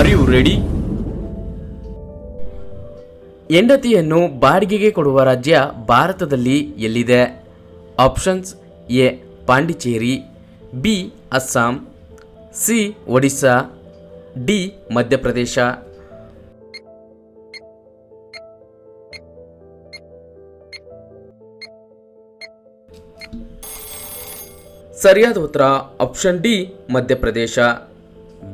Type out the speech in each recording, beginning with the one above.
Are you ready ಹೆಂಡತಿಯನ್ನು ಬಾಡಿಗೆಗೆ ಕೊಡುವ ರಾಜ್ಯ ಭಾರತದಲ್ಲಿ ಎಲ್ಲಿದೆ? Options A, Pondicherry, B, Assam, C, Odisha, D, Madhya Pradesh. ಸರಿಯಾದ ಉತ್ತರ ಆಪ್ಷನ್ ಡಿ, ಮಧ್ಯಪ್ರದೇಶ.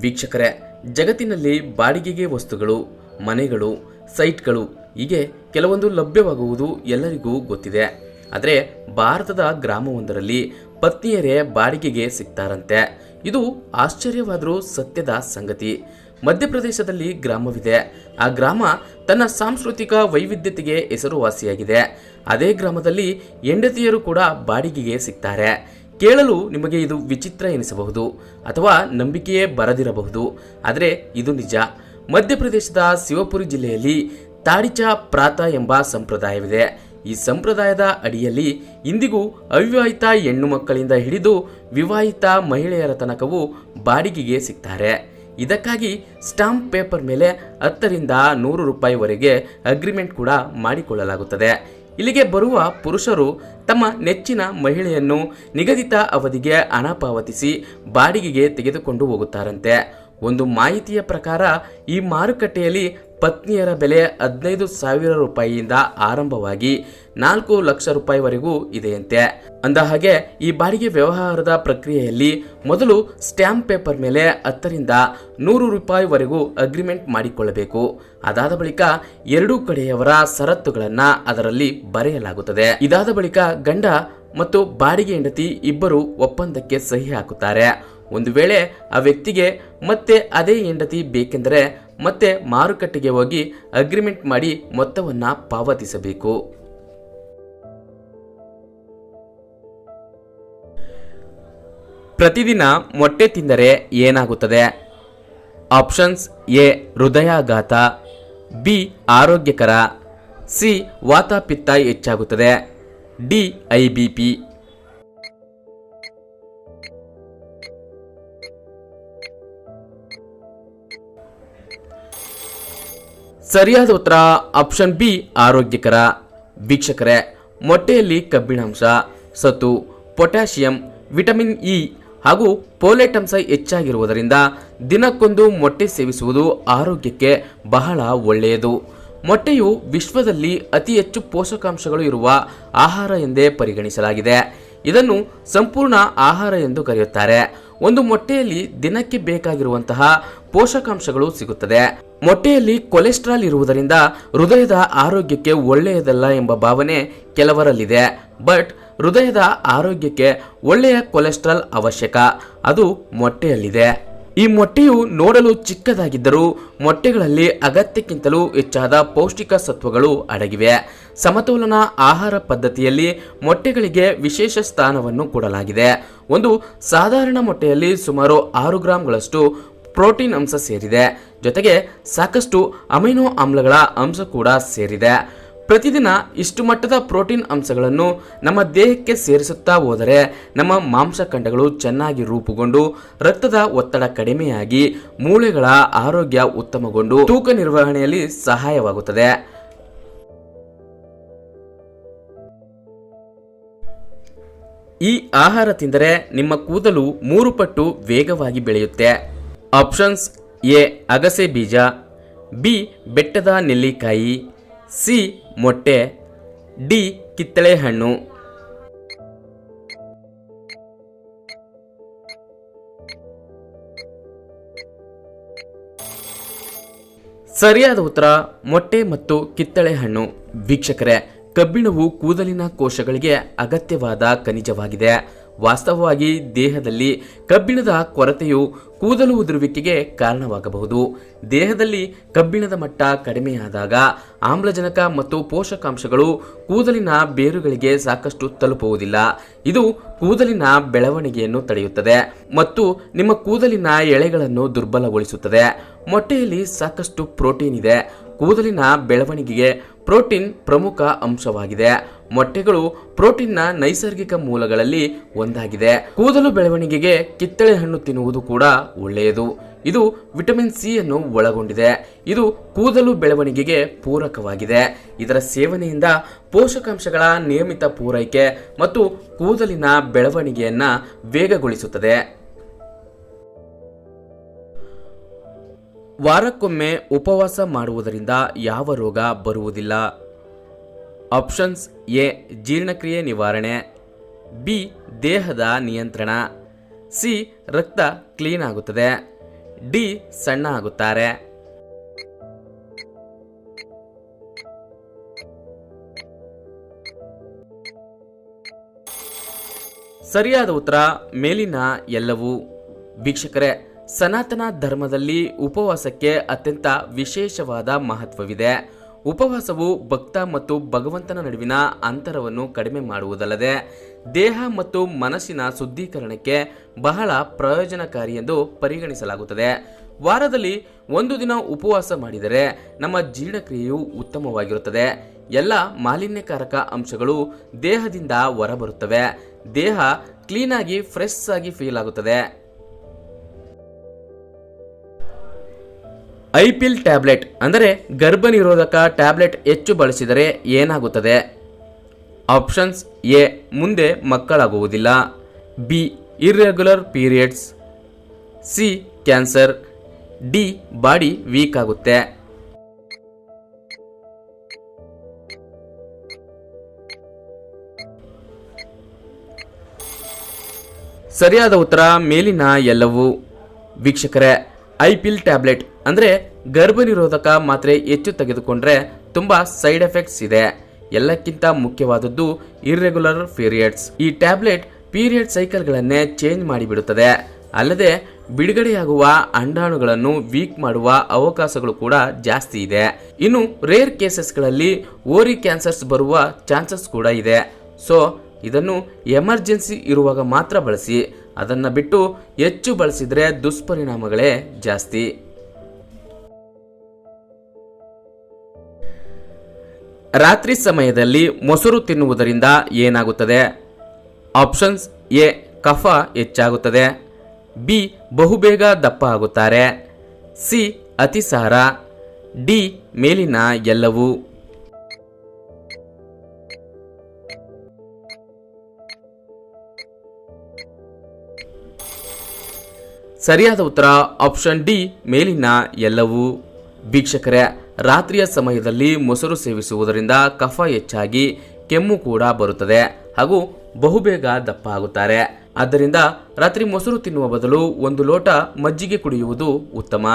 ವೀಕ್ಷಕರೇ ಜಗತ್ತಿನಲ್ಲಿ ಬಾಡಿಗೆಗೆ ವಸ್ತುಗಳು, ಮನೆಗಳು, ಸೈಟ್ಗಳು ಹೀಗೆ ಕೆಲವೊಂದು ಲಭ್ಯವಾಗುವುದು ಎಲ್ಲರಿಗೂ ಗೊತ್ತಿದೆ. ಆದರೆ ಭಾರತದ ಗ್ರಾಮವೊಂದರಲ್ಲಿ ಪತ್ನಿಯರೇ ಬಾಡಿಗೆಗೆ ಸಿಗ್ತಾರಂತೆ ಇದು ಆಶ್ಚರ್ಯವಾದರೂ ಸತ್ಯದ ಸಂಗತಿ. ಮಧ್ಯಪ್ರದೇಶದಲ್ಲಿ ಗ್ರಾಮವಿದೆ. ಆ ಗ್ರಾಮ ತನ್ನ ಸಾಂಸ್ಕೃತಿಕ ವೈವಿಧ್ಯತೆಗೆ ಹೆಸರುವಾಸಿಯಾಗಿದೆ. ಅದೇ ಗ್ರಾಮದಲ್ಲಿ ಹೆಂಡತಿಯರು ಕೂಡ ಬಾಡಿಗೆಗೆ ಸಿಗ್ತಾರೆ ಕೇಳಲು ನಿಮಗೆ ಇದು ವಿಚಿತ್ರ ಎನಿಸಬಹುದು ಅಥವಾ ನಂಬಿಕೆಯೇ ಬರದಿರಬಹುದು. ಆದರೆ ಇದು ನಿಜ. ಮಧ್ಯಪ್ರದೇಶದ ಶಿವಪುರಿ ಜಿಲ್ಲೆಯಲ್ಲಿ ತಾಡಿಚಾ ಪ್ರಾತ ಎಂಬ ಸಂಪ್ರದಾಯವಿದೆ. ಈ ಸಂಪ್ರದಾಯದ ಅಡಿಯಲ್ಲಿ ಇಂದಿಗೂ ಅವಿವಾಹಿತ ಹೆಣ್ಣು ಮಕ್ಕಳಿಂದ ಹಿಡಿದು ವಿವಾಹಿತ ಮಹಿಳೆಯರ ತನಕವೂ ಬಾಡಿಗೆಗೆ ಸಿಗ್ತಾರೆ. ಇದಕ್ಕಾಗಿ ಸ್ಟಾಂಪ್ ಪೇಪರ್ ಮೇಲೆ ಹತ್ತರಿಂದ ನೂರು ರೂಪಾಯಿವರೆಗೆ ಅಗ್ರಿಮೆಂಟ್ ಕೂಡ ಮಾಡಿಕೊಳ್ಳಲಾಗುತ್ತದೆ. ಇಲ್ಲಿಗೆ ಬರುವ ಪುರುಷರು ತಮ್ಮ ನೆಚ್ಚಿನ ಮಹಿಳೆಯನ್ನು ನಿಗದಿತ ಅವಧಿಗೆ ಹಣ ಪಾವತಿಸಿ ಬಾಡಿಗೆಗೆ ತೆಗೆದುಕೊಂಡು ಹೋಗುತ್ತಾರಂತೆ. ಒಂದು ಮಾಹಿತಿಯ ಪ್ರಕಾರ ಈ ಮಾರುಕಟ್ಟೆಯಲ್ಲಿ ಪತ್ನಿಯರ ಬೆಲೆ ಹದಿನೈದು ಸಾವಿರ ರೂಪಾಯಿಯಿಂದ ಆರಂಭವಾಗಿ ನಾಲ್ಕು ಲಕ್ಷ ರೂಪಾಯಿವರೆಗೂ ಇದೆಯಂತೆ. ಅಂದ ಹಾಗೆ, ಈ ಬಾಡಿಗೆ ವ್ಯವಹಾರದ ಪ್ರಕ್ರಿಯೆಯಲ್ಲಿ ಮೊದಲು ಸ್ಟ್ಯಾಂಪ್ ಪೇಪರ್ ಮೇಲೆ ಹತ್ತರಿಂದ ನೂರು ರೂಪಾಯಿವರೆಗೂ ಅಗ್ರಿಮೆಂಟ್ ಮಾಡಿಕೊಳ್ಳಬೇಕು. ಅದಾದ ಬಳಿಕ ಎರಡೂ ಕಡೆಯವರ ಷರತ್ತುಗಳನ್ನು ಅದರಲ್ಲಿ ಬರೆಯಲಾಗುತ್ತದೆ. ಇದಾದ ಬಳಿಕ ಗಂಡ ಮತ್ತು ಬಾಡಿಗೆ ಹೆಂಡತಿ ಇಬ್ಬರು ಒಪ್ಪಂದಕ್ಕೆ ಸಹಿ ಹಾಕುತ್ತಾರೆ. ಒಂದು ವೇಳೆ ಆ ವ್ಯಕ್ತಿಗೆ ಮತ್ತೆ ಅದೇ ಹೆಂಡತಿ ಬೇಕೆಂದರೆ ಮತ್ತೆ ಮಾರುಕಟ್ಟೆಗೆ ಹೋಗಿ ಅಗ್ರಿಮೆಂಟ್ ಮಾಡಿ ಮೊತ್ತವನ್ನು ಪಾವತಿಸಬೇಕು. ಪ್ರತಿದಿನ ಮೊಟ್ಟೆ ತಿಂದರೆ ಏನಾಗುತ್ತದೆ? ಆಪ್ಷನ್ಸ್ ಎ, ಹೃದಯಾಘಾತ, ಬಿ, ಆರೋಗ್ಯಕರ, ಸಿ, ವಾತಾಪಿತ್ತ ಹೆಚ್ಚಾಗುತ್ತದೆ, ಡಿ, ಐ ಬಿ ಪಿ. ಸರಿಯಾದ ಉತ್ತರ ಆಪ್ಷನ್ ಬಿ, ಆರೋಗ್ಯಕರ. ವೀಕ್ಷಕರೇ, ಮೊಟ್ಟೆಯಲ್ಲಿ ಕಬ್ಬಿಣಾಂಶ ಸತು ಪೊಟ್ಯಾಷಿಯಂ, ವಿಟಮಿನ್ ಇ ಹಾಗೂ ಪೋಲೆಟ್ ಹೆಚ್ಚಾಗಿರುವುದರಿಂದ ದಿನಕ್ಕೊಂದು ಮೊಟ್ಟೆ ಸೇವಿಸುವುದು ಆರೋಗ್ಯಕ್ಕೆ ಬಹಳ ಒಳ್ಳೆಯದು. ಮೊಟ್ಟೆಯು ವಿಶ್ವದಲ್ಲಿ ಅತಿ ಹೆಚ್ಚು ಪೋಷಕಾಂಶಗಳು ಇರುವ ಆಹಾರ ಎಂದೇ ಪರಿಗಣಿಸಲಾಗಿದೆ. ಇದನ್ನು ಸಂಪೂರ್ಣ ಆಹಾರ ಎಂದು ಕರೆಯುತ್ತಾರೆ. ಒಂದು ಮೊಟ್ಟೆಯಲ್ಲಿ ದಿನಕ್ಕೆ ಬೇಕಾಗಿರುವಂತಹ ಪೋಷಕಾಂಶಗಳು ಸಿಗುತ್ತದೆ. ಮೊಟ್ಟೆಯಲ್ಲಿ ಕೊಲೆಸ್ಟ್ರಾಲ್ ಇರುವುದರಿಂದ ಹೃದಯದ ಆರೋಗ್ಯಕ್ಕೆ ಒಳ್ಳೆಯದಲ್ಲ ಎಂಬ ಭಾವನೆ ಕೆಲವರಲ್ಲಿದೆ. ಬಟ್ ಹೃದಯದ ಆರೋಗ್ಯಕ್ಕೆ ಒಳ್ಳೆಯ ಕೊಲೆಸ್ಟ್ರಾಲ್ ಅವಶ್ಯಕ. ಅದು ಮೊಟ್ಟೆಯಲ್ಲಿದೆ. ಈ ಮೊಟ್ಟೆಯು ನೋಡಲು ಚಿಕ್ಕದಾಗಿದ್ದರೂ ಮೊಟ್ಟೆಗಳಲ್ಲಿ ಅಗತ್ಯಕ್ಕಿಂತಲೂ ಹೆಚ್ಚಾದ ಪೌಷ್ಟಿಕ ಸತ್ವಗಳು ಅಡಗಿವೆ. ಸಮತೋಲನ ಆಹಾರ ಪದ್ಧತಿಯಲ್ಲಿ ಮೊಟ್ಟೆಗಳಿಗೆ ವಿಶೇಷ ಸ್ಥಾನವನ್ನು ಕೊಡಲಾಗಿದೆ. ಒಂದು ಸಾಧಾರಣ ಮೊಟ್ಟೆಯಲ್ಲಿ ಸುಮಾರು ಆರು ಗ್ರಾಂಗಳಷ್ಟು ಪ್ರೋಟೀನ್ ಅಂಶ ಸೇರಿದೆ. ಜೊತೆಗೆ ಸಾಕಷ್ಟು ಅಮೈನೋ ಆಮ್ಲಗಳ ಅಂಶ ಕೂಡ ಸೇರಿದೆ. ಪ್ರತಿದಿನ ಇಷ್ಟು ಮಟ್ಟದ ಪ್ರೋಟೀನ್ ಅಂಶಗಳನ್ನು ನಮ್ಮ ದೇಹಕ್ಕೆ ಸೇರಿಸುತ್ತಾ ಹೋದರೆ ನಮ್ಮ ಮಾಂಸಖಂಡಗಳು ಚೆನ್ನಾಗಿ ರೂಪುಗೊಂಡು ರಕ್ತದ ಒತ್ತಡ ಕಡಿಮೆಯಾಗಿ ಮೂಳೆಗಳ ಆರೋಗ್ಯ ಉತ್ತಮಗೊಂಡು ತೂಕ ನಿರ್ವಹಣೆಯಲ್ಲಿ ಸಹಾಯವಾಗುತ್ತದೆ. ಈ ಆಹಾರ ತಿಂದರೆ ನಿಮ್ಮ ಕೂದಲು ಮೂರು ಪಟ್ಟು ವೇಗವಾಗಿ ಬೆಳೆಯುತ್ತೆ. ಆಪ್ಷನ್ಸ್ ಎ ಅಗಸೆ ಬೀಜ, ಬಿ ಬೆಟ್ಟದ ನೆಲ್ಲಿಕಾಯಿ ಸಿ ಮೊಟ್ಟೆ, ಡಿ ಕಿತ್ತಳೆ ಹಣ್ಣು ಸರಿಯಾದ ಉತ್ತರ, ಮೊಟ್ಟೆ ಮತ್ತು ಕಿತ್ತಳೆ ಹಣ್ಣು ವೀಕ್ಷಕರೇ, ಕಬ್ಬಿಣವು ಕೂದಲಿನ ಕೋಶಗಳಿಗೆ ಅಗತ್ಯವಾದ ಖನಿಜವಾಗಿದೆ. ವಾಸ್ತವವಾಗಿ ದೇಹದಲ್ಲಿ ಕಬ್ಬಿಣದ ಕೊರತೆಯು ಕೂದಲು ಉದುರುವಿಕೆಗೆ ಕಾರಣವಾಗಬಹುದು. ದೇಹದಲ್ಲಿ ಕಬ್ಬಿಣದ ಮಟ್ಟ ಕಡಿಮೆಯಾದಾಗ ಆಮ್ಲಜನಕ ಮತ್ತು ಪೋಷಕಾಂಶಗಳು ಕೂದಲಿನ ಬೇರುಗಳಿಗೆ ಸಾಕಷ್ಟು ತಲುಪುವುದಿಲ್ಲ. ಇದು ಕೂದಲಿನ ಬೆಳವಣಿಗೆಯನ್ನು ತಡೆಯುತ್ತದೆ ಮತ್ತು ನಿಮ್ಮ ಕೂದಲಿನ ಎಳೆಗಳನ್ನು ದುರ್ಬಲಗೊಳಿಸುತ್ತದೆ. ಮೊಟ್ಟೆಯಲ್ಲಿ ಸಾಕಷ್ಟು ಪ್ರೋಟೀನ್ ಇದೆ. ಕೂದಲಿನ ಬೆಳವಣಿಗೆಗೆ ಪ್ರೋಟೀನ್ ಪ್ರಮುಖ ಅಂಶವಾಗಿದೆ. ಮೊಟ್ಟೆಗಳು ಪ್ರೋಟೀನ್ನ ನೈಸರ್ಗಿಕ ಮೂಲಗಳಲ್ಲಿ ಒಂದಾಗಿದೆ. ಕೂದಲು ಬೆಳವಣಿಗೆಗೆ ಕಿತ್ತಳೆ ಹಣ್ಣು ತಿನ್ನುವುದು ಕೂಡ ಒಳ್ಳೆಯದು. ಇದು ವಿಟಮಿನ್ ಸಿ ಅನ್ನು ಒಳಗೊಂಡಿದೆ. ಇದು ಕೂದಲು ಬೆಳವಣಿಗೆಗೆ ಪೂರಕವಾಗಿದೆ. ಇದರ ಸೇವನೆಯಿಂದ ಪೋಷಕಾಂಶಗಳ ನಿಯಮಿತ ಪೂರೈಕೆ ಮತ್ತು ಕೂದಲಿನ ಬೆಳವಣಿಗೆಯನ್ನು ವೇಗಗೊಳಿಸುತ್ತದೆ. ವಾರಕ್ಕೊಮ್ಮೆ ಉಪವಾಸ ಮಾಡುವುದರಿಂದ ಯಾವ ರೋಗ ಬರುವುದಿಲ್ಲ. ಆಪ್ಷನ್ಸ್ ಎ, ಜೀರ್ಣಕ್ರಿಯೆ ನಿವಾರಣೆ, ಬಿ, ದೇಹದ ನಿಯಂತ್ರಣ, ಸಿ, ರಕ್ತ ಕ್ಲೀನ್ ಆಗುತ್ತದೆ, ಡಿ, ಸಣ್ಣ ಆಗುತ್ತಾರೆ. ಸರಿಯಾದ ಉತ್ತರ, ಮೇಲಿನ ಎಲ್ಲವೂ. ವೀಕ್ಷಕರೇ, ಸನಾತನ ಧರ್ಮದಲ್ಲಿ ಉಪವಾಸಕ್ಕೆ ಅತ್ಯಂತ ವಿಶೇಷವಾದ ಮಹತ್ವವಿದೆ. ಉಪವಾಸವು ಭಕ್ತ ಮತ್ತು ಭಗವಂತನ ನಡುವಿನ ಅಂತರವನ್ನು ಕಡಿಮೆ ಮಾಡುವುದಲ್ಲದೆ ದೇಹ ಮತ್ತು ಮನಸ್ಸಿನ ಶುದ್ಧೀಕರಣಕ್ಕೆ ಬಹಳ ಪ್ರಯೋಜನಕಾರಿ ಎಂದು ಪರಿಗಣಿಸಲಾಗುತ್ತದೆ. ವಾರದಲ್ಲಿ ಒಂದು ದಿನ ಉಪವಾಸ ಮಾಡಿದರೆ ನಮ್ಮ ಜೀರ್ಣಕ್ರಿಯೆಯು ಉತ್ತಮವಾಗಿರುತ್ತದೆ. ಎಲ್ಲ ಮಾಲಿನ್ಯಕಾರಕ ಅಂಶಗಳು ದೇಹದಿಂದ ಹೊರಬರುತ್ತವೆ. ದೇಹ ಕ್ಲೀನಾಗಿ, ಫ್ರೆಶ್ ಆಗಿ ಫೀಲ್ ಆಗುತ್ತದೆ. ಐಪಿಲ್ ಟ್ಯಾಬ್ಲೆಟ್, ಅಂದರೆ ಗರ್ಭನಿರೋಧಕ ಟ್ಯಾಬ್ಲೆಟ್ ಹೆಚ್ಚು ಬಳಸಿದರೆ ಏನಾಗುತ್ತದೆ? ಆಪ್ಷನ್ಸ್ ಎ, ಮುಂದೆ ಮಕ್ಕಳಾಗುವುದಿಲ್ಲ. B irregular periods. C, cancer. D, body weak ಆಗುತ್ತೆ. ಸರಿಯಾದ ಉತ್ತರ ಮೇಲಿನ ಎಲ್ಲವೂ. ವೀಕ್ಷಕರೇ, ಐಪಿಲ್ ಟ್ಯಾಬ್ಲೆಟ್ ಅಂದರೆ ಗರ್ಭನಿರೋಧಕ ಮಾತ್ರೆ ಹೆಚ್ಚು ತೆಗೆದುಕೊಂಡ್ರೆ ತುಂಬ ಸೈಡ್ ಎಫೆಕ್ಟ್ಸ್ ಇದೆ. ಎಲ್ಲಕ್ಕಿಂತ ಮುಖ್ಯವಾದದ್ದು ಇರ್ರೆಗ್ಯುಲರ್ ಪೀರಿಯಡ್ಸ್ ಈ ಟ್ಯಾಬ್ಲೆಟ್ ಪೀರಿಯಡ್ ಸೈಕಲ್ಗಳನ್ನೇ ಚೇಂಜ್ ಮಾಡಿಬಿಡುತ್ತದೆ. ಅಲ್ಲದೆ ಬಿಡುಗಡೆಯಾಗುವ ಅಂಡಾಣುಗಳನ್ನು ವೀಕ್ ಮಾಡುವ ಅವಕಾಶಗಳು ಕೂಡ ಜಾಸ್ತಿ ಇದೆ. ಇನ್ನು ರೇರ್ ಕೇಸಸ್ಗಳಲ್ಲಿ ಓರಿ ಕ್ಯಾನ್ಸರ್ಸ್ ಬರುವ ಚಾನ್ಸಸ್ ಕೂಡ ಇದೆ. ಸೊ, ಇದನ್ನು ಎಮರ್ಜೆನ್ಸಿ ಇರುವಾಗ ಮಾತ್ರ ಬಳಸಿ, ಅದನ್ನು ಬಿಟ್ಟು ಹೆಚ್ಚು ಬಳಸಿದರೆ ದುಷ್ಪರಿಣಾಮಗಳೇ ಜಾಸ್ತಿ. ರಾತ್ರಿ ಸಮಯದಲ್ಲಿ ಮೊಸರು ತಿನ್ನುವುದರಿಂದ ಏನಾಗುತ್ತದೆ? ಆಪ್ಷನ್ಸ್ ಎ, ಕಫ ಹೆಚ್ಚಾಗುತ್ತದೆ. ಬಿ, ಬಹುಬೇಗ ದಪ್ಪ ಆಗುತ್ತಾರೆ. ಸಿ, ಅತಿಸಾರ. ಡಿ, ಮೇಲಿನ ಎಲ್ಲವೂ. ಸರಿಯಾದ ಉತ್ತರ ಆಪ್ಷನ್ ಡಿ, ಮೇಲಿನ ಎಲ್ಲವೂ. ವೀಕ್ಷಕರೇ ರಾತ್ರಿಯ ಸಮಯದಲ್ಲಿ ಮೊಸರು ಸೇವಿಸುವುದರಿಂದ ಕಫ ಹೆಚ್ಚಾಗಿ ಕೆಮ್ಮು ಕೂಡ ಬರುತ್ತದೆ ಹಾಗೂ ಬಹುಬೇಗ ದಪ್ಪ ಆಗುತ್ತಾರೆ. ಆದ್ದರಿಂದ ರಾತ್ರಿ ಮೊಸರು ತಿನ್ನುವ ಬದಲು ಒಂದು ಲೋಟ ಮಜ್ಜಿಗೆ ಕುಡಿಯುವುದು ಉತ್ತಮ.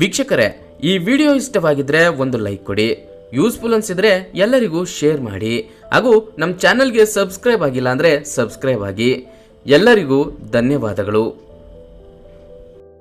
ವೀಕ್ಷಕರೇ, ಈ ವಿಡಿಯೋ ಇಷ್ಟವಾಗಿದ್ರೆ ಒಂದು ಲೈಕ್ ಕೊಡಿ. ಯೂಸ್ಫುಲ್ ಅನ್ಸಿದ್ರೆ ಎಲ್ಲರಿಗೂ ಶೇರ್ ಮಾಡಿ ಹಾಗೂ ನಮ್ಮ ಚಾನಲ್ಗೆ ಸಬ್ಸ್ಕ್ರೈಬ್ ಆಗಿಲ್ಲ ಅಂದರೆ ಸಬ್ಸ್ಕ್ರೈಬ್ ಆಗಿ. ಎಲ್ಲರಿಗೂ ಧನ್ಯವಾದಗಳು.